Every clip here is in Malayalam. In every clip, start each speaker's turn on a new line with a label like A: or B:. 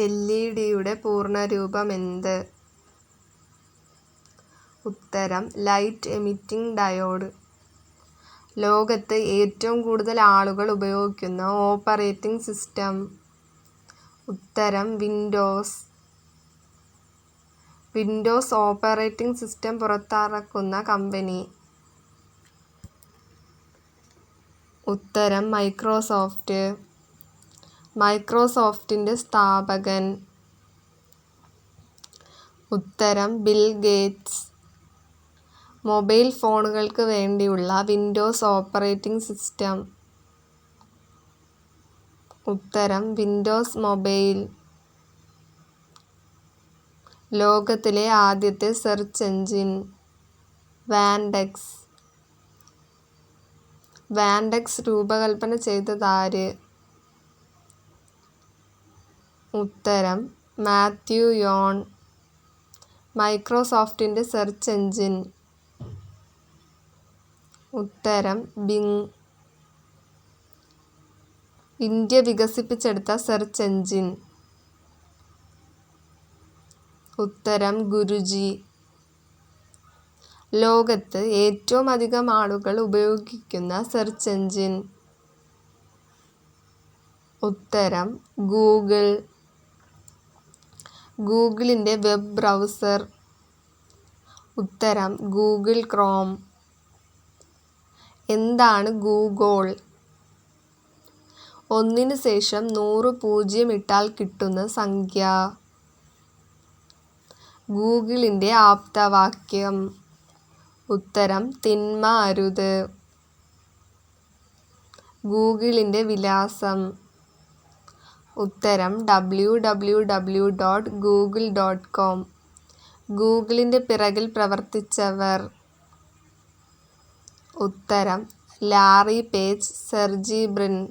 A: എൽ ഇ ഡിയുടെ പൂർണരൂപമെന്ത്? ഉത്തരം ലൈറ്റ് എമിറ്റിംഗ് ഡയോഡ്. ലോകത്ത് ഏറ്റവും കൂടുതൽ ആളുകൾ ഉപയോഗിക്കുന്ന ഓപ്പറേറ്റിംഗ് സിസ്റ്റം. ഉത്തരം വിൻഡോസ്. വിൻഡോസ് ഓപ്പറേറ്റിംഗ് സിസ്റ്റം പുറത്തിറക്കുന്ന കമ്പനി. ഉത്തരം മൈക്രോസോഫ്റ്റ്. മൈക്രോസോഫ്റ്റിന്റെ സ്ഥാപകൻ. ഉത്തരം ബിൽ ഗേറ്റ്സ്. മൊബൈൽ ഫോണുകൾക്ക് വേണ്ടിയുള്ള വിൻഡോസ് ഓപ്പറേറ്റിംഗ് സിസ്റ്റം. ഉത്തരം വിൻഡോസ് മൊബൈൽ. ലോകത്തിലെ ആദ്യത്തെ സെർച്ച് എഞ്ചിൻ വാൻഡെക്സ്. വാൻഡെക്സ് രൂപകൽപ്പന ചെയ്തതാര് ഉത്തരം മാത്യു യോൺ മൈക്രോസോഫ്റ്റിന്റെ സെർച്ച് എഞ്ചിൻ ഉത്തരം ബിങ്. ഇന്ത്യ വികസിപ്പിച്ചെടുത്ത സെർച്ച് എഞ്ചിൻ ഉത്തരം ഗുരുജി. ലോകത്ത് ഏറ്റവും അധികം ആളുകൾ ഉപയോഗിക്കുന്ന സെർച്ച് എഞ്ചിൻ ഉത്തരം ഗൂഗിൾ. ഗൂഗിളിന്റെ വെബ് ബ്രൗസർ. ഉത്തരം ഗൂഗിൾ ക്രോം. എന്താണ് ഗൂഗോൾ? ഒന്നിന് ശേഷം നൂറ് പൂജ്യം ഇട്ടാൽ കിട്ടുന്ന സംഖ്യ. ഗൂഗിളിന്റെ ആപ്തവാക്യം. ഉത്തരം തിന്മ അരുത് ഗൂഗിളിന്റെ വിലാസം. ഉത്തരം W W W dot Google dot com ഗൂഗിളിന്റെ പിറകിൽ പ്രവർത്തിച്ചവർ. ഉത്തരം ലാറി പേജ് സെർജി ബ്രിൻ.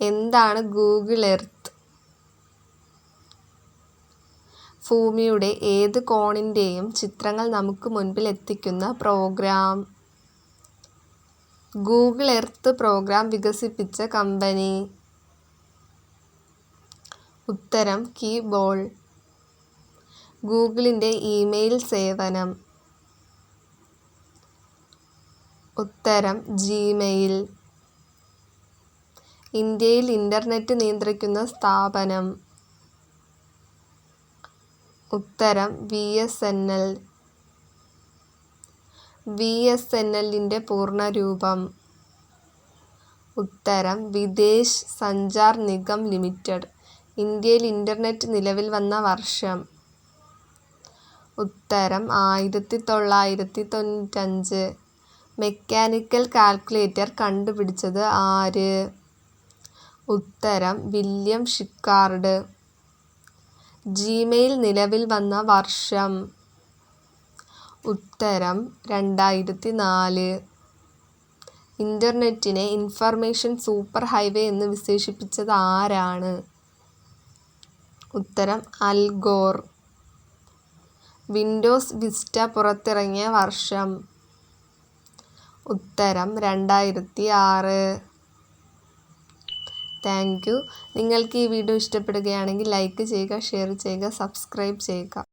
A: എന്താണ് ഗൂഗിൾ എർത്ത്? ഭൂമിയുടെ ഏത് കോണിന്റെയും ചിത്രങ്ങൾ നമുക്ക് മുൻപിൽ എത്തിക്കുന്ന പ്രോഗ്രാം. ഗൂഗിൾ എർത്ത് പ്രോഗ്രാം വികസിപ്പിച്ച കമ്പനി. ഉത്തരം കീബോൾ ഗൂഗിളിന്റെ ഇമെയിൽ സേവനം. ഉത്തരം ജിമെയിൽ. ഇന്ത്യയിൽ ഇന്റർനെറ്റ് നിയന്ത്രിക്കുന്ന സ്ഥാപനം. ഉത്തരം V S N L. V S N എല്ലിന്റെ പൂർണരൂപം. ഉത്തരം വിദേശ് സഞ്ചാർ നിഗം ലിമിറ്റഡ്. ഇന്ത്യയിൽ ഇന്റർനെറ്റ് നിലവിൽ വന്ന വർഷം. ഉത്തരം ആയിരത്തി തൊള്ളായിരത്തി തൊണ്ണൂറ്റഞ്ച് മെക്കാനിക്കൽ കാൽക്കുലേറ്റർ കണ്ടുപിടിച്ചത് ആര്? ഉത്തരം വില്യം ഷിക്കാർഡ്. ജിമെയിൽ നിലവിൽ വന്ന വർഷം. ഉത്തരം രണ്ടായിരത്തി നാല് ഇന്റർനെറ്റിനെ ഇൻഫർമേഷൻ സൂപ്പർ ഹൈവേ എന്ന് വിശേഷിപ്പിച്ചത് ആരാണ്? ഉത്തരം അൽ ഗോർ. വിൻഡോസ് വിസ്റ്റ പുറത്തിറങ്ങിയ വർഷം. ഉത്തരം രണ്ടായിരത്തി ആറ് താങ്ക് യു. നിങ്ങൾക്ക് ഈ വീഡിയോ ഇഷ്ടപ്പെടുകയാണെങ്കിൽ ലൈക്ക് ചെയ്യുക ഷെയർ ചെയ്യുക സബ്സ്ക്രൈബ് ചെയ്യുക.